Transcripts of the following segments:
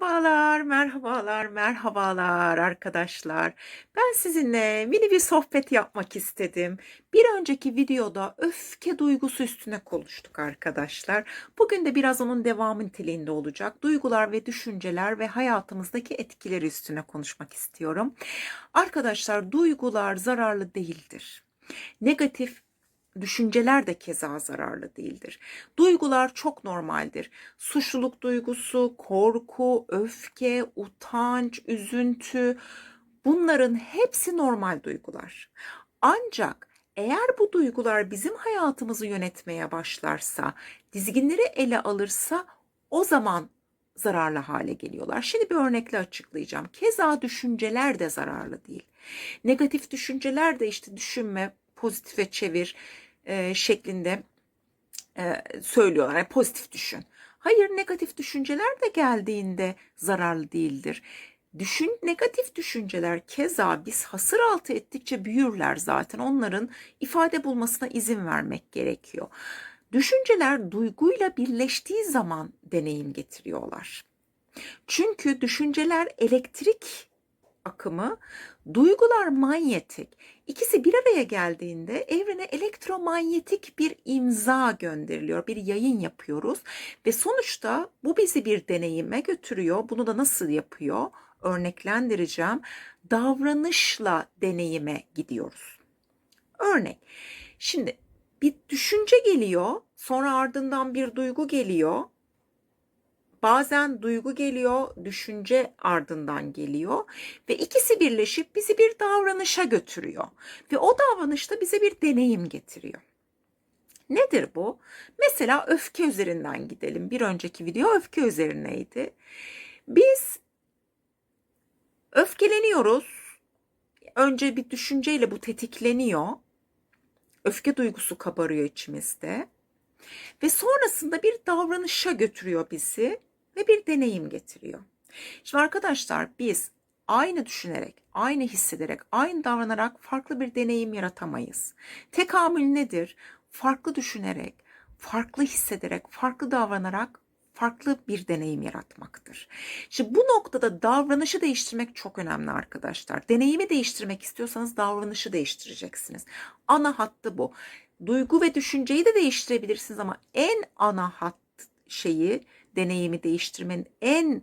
Merhabalar, merhabalar, merhabalar arkadaşlar. Ben sizinle mini bir sohbet yapmak istedim. Bir önceki videoda öfke duygusu üstüne konuştuk arkadaşlar. Bugün de biraz onun devamı niteliğinde olacak. Duygular ve düşünceler ve hayatımızdaki etkileri üstüne konuşmak istiyorum. Arkadaşlar duygular zararlı değildir. Negatif Düşünceler de keza zararlı değildir. Duygular çok normaldir. Suçluluk duygusu, korku, öfke, utanç, üzüntü bunların hepsi normal duygular. Ancak eğer bu duygular bizim hayatımızı yönetmeye başlarsa, dizginleri ele alırsa o zaman zararlı hale geliyorlar. Şimdi bir örnekle açıklayacağım. Keza düşünceler de zararlı değil. Negatif düşünceler de işte düşünme, pozitife çevir, e, şeklinde e, söylüyorlar. Yani pozitif düşün. Hayır negatif düşünceler de geldiğinde zararlı değildir. Düşün negatif düşünceler keza biz hasır altı ettikçe büyürler zaten. Onların ifade bulmasına izin vermek gerekiyor. Düşünceler duyguyla birleştiği zaman deneyim getiriyorlar. Çünkü düşünceler elektrik akımı, duygular manyetik. İkisi bir araya geldiğinde evrene elektromanyetik bir imza gönderiliyor. Bir yayın yapıyoruz ve sonuçta bu bizi bir deneyime götürüyor. Bunu da nasıl yapıyor? Örneklendireceğim. Davranışla deneyime gidiyoruz. Örnek. Şimdi bir düşünce geliyor, sonra ardından bir duygu geliyor Bazen duygu geliyor, düşünce ardından geliyor ve ikisi birleşip bizi bir davranışa götürüyor ve o davranışta bize bir deneyim getiriyor. Nedir bu? Mesela öfke üzerinden gidelim. Bir önceki video öfke üzerineydi. Biz öfkeleniyoruz. Önce bir düşünceyle bu tetikleniyor. Öfke duygusu kabarıyor içimizde. Ve sonrasında bir davranışa götürüyor bizi ve bir deneyim getiriyor. Şimdi arkadaşlar biz aynı düşünerek, aynı hissederek, aynı davranarak farklı bir deneyim yaratamayız. Tekamül nedir? Farklı düşünerek, farklı hissederek, farklı davranarak farklı bir deneyim yaratmaktır. Şimdi bu noktada davranışı değiştirmek çok önemli arkadaşlar. Deneyimi değiştirmek istiyorsanız davranışı değiştireceksiniz. Ana hattı bu. Duygu ve düşünceyi de değiştirebilirsiniz ama en ana hat şeyi deneyimi değiştirmenin en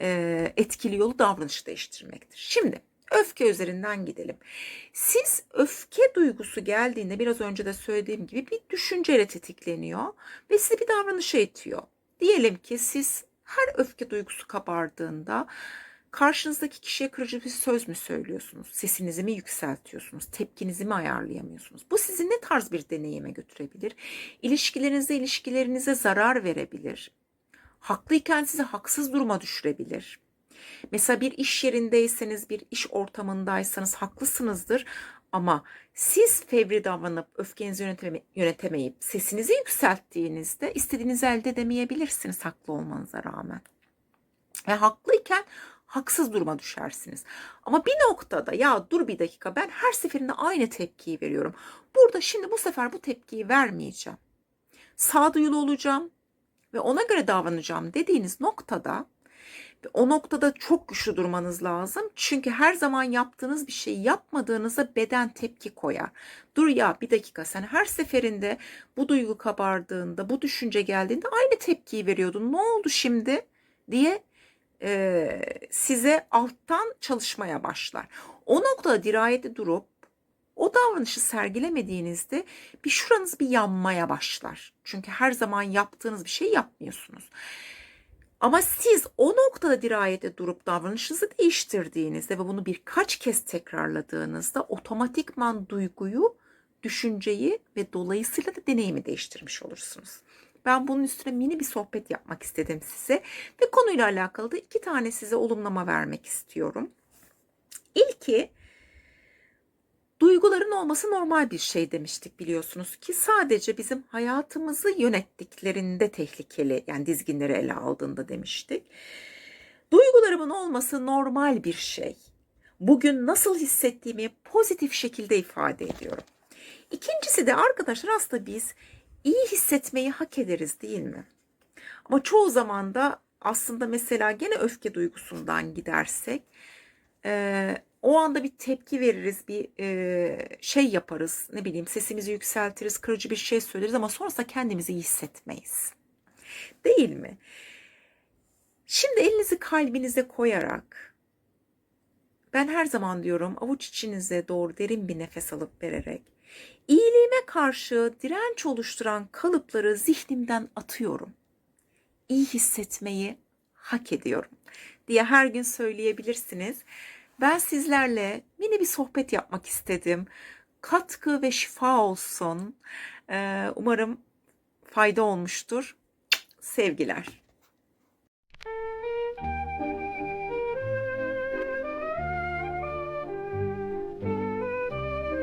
e, etkili yolu davranış değiştirmektir. Şimdi öfke üzerinden gidelim. Siz öfke duygusu geldiğinde biraz önce de söylediğim gibi bir düşünceyle tetikleniyor ve sizi bir davranışa itiyor. Diyelim ki siz her öfke duygusu kabardığında karşınızdaki kişiye kırıcı bir söz mü söylüyorsunuz? Sesinizi mi yükseltiyorsunuz? Tepkinizi mi ayarlayamıyorsunuz? Bu sizi ne tarz bir deneyime götürebilir? İlişkilerinize, ilişkilerinize zarar verebilir haklıyken sizi haksız duruma düşürebilir. Mesela bir iş yerindeyseniz, bir iş ortamındaysanız haklısınızdır ama siz fevri davranıp öfkenizi yöneteme, yönetemeyip sesinizi yükselttiğinizde istediğinizi elde edemeyebilirsiniz haklı olmanıza rağmen. Ve haklıyken haksız duruma düşersiniz. Ama bir noktada ya dur bir dakika ben her seferinde aynı tepkiyi veriyorum. Burada şimdi bu sefer bu tepkiyi vermeyeceğim. Sağduyulu olacağım, ve ona göre davranacağım dediğiniz noktada o noktada çok güçlü durmanız lazım. Çünkü her zaman yaptığınız bir şeyi yapmadığınızda beden tepki koyar. Dur ya bir dakika sen her seferinde bu duygu kabardığında, bu düşünce geldiğinde aynı tepkiyi veriyordun. Ne oldu şimdi diye e, size alttan çalışmaya başlar. O noktada dirayeti durup o davranışı sergilemediğinizde bir şuranız bir yanmaya başlar. Çünkü her zaman yaptığınız bir şey yapmıyorsunuz. Ama siz o noktada dirayete durup davranışınızı değiştirdiğinizde ve bunu birkaç kez tekrarladığınızda otomatikman duyguyu, düşünceyi ve dolayısıyla da deneyimi değiştirmiş olursunuz. Ben bunun üstüne mini bir sohbet yapmak istedim size ve konuyla alakalı da iki tane size olumlama vermek istiyorum. İlki Duyguların olması normal bir şey demiştik biliyorsunuz ki sadece bizim hayatımızı yönettiklerinde tehlikeli yani dizginleri ele aldığında demiştik. Duygularımın olması normal bir şey. Bugün nasıl hissettiğimi pozitif şekilde ifade ediyorum. İkincisi de arkadaşlar aslında biz iyi hissetmeyi hak ederiz değil mi? Ama çoğu zaman da aslında mesela gene öfke duygusundan gidersek e, o anda bir tepki veririz, bir e, şey yaparız, ne bileyim sesimizi yükseltiriz, kırıcı bir şey söyleriz ama sonrasında kendimizi iyi hissetmeyiz. Değil mi? Şimdi elinizi kalbinize koyarak ben her zaman diyorum avuç içinize doğru derin bir nefes alıp vererek iyiliğime karşı direnç oluşturan kalıpları zihnimden atıyorum. İyi hissetmeyi hak ediyorum diye her gün söyleyebilirsiniz. Ben sizlerle mini bir sohbet yapmak istedim. Katkı ve şifa olsun. Ee, umarım fayda olmuştur. Sevgiler.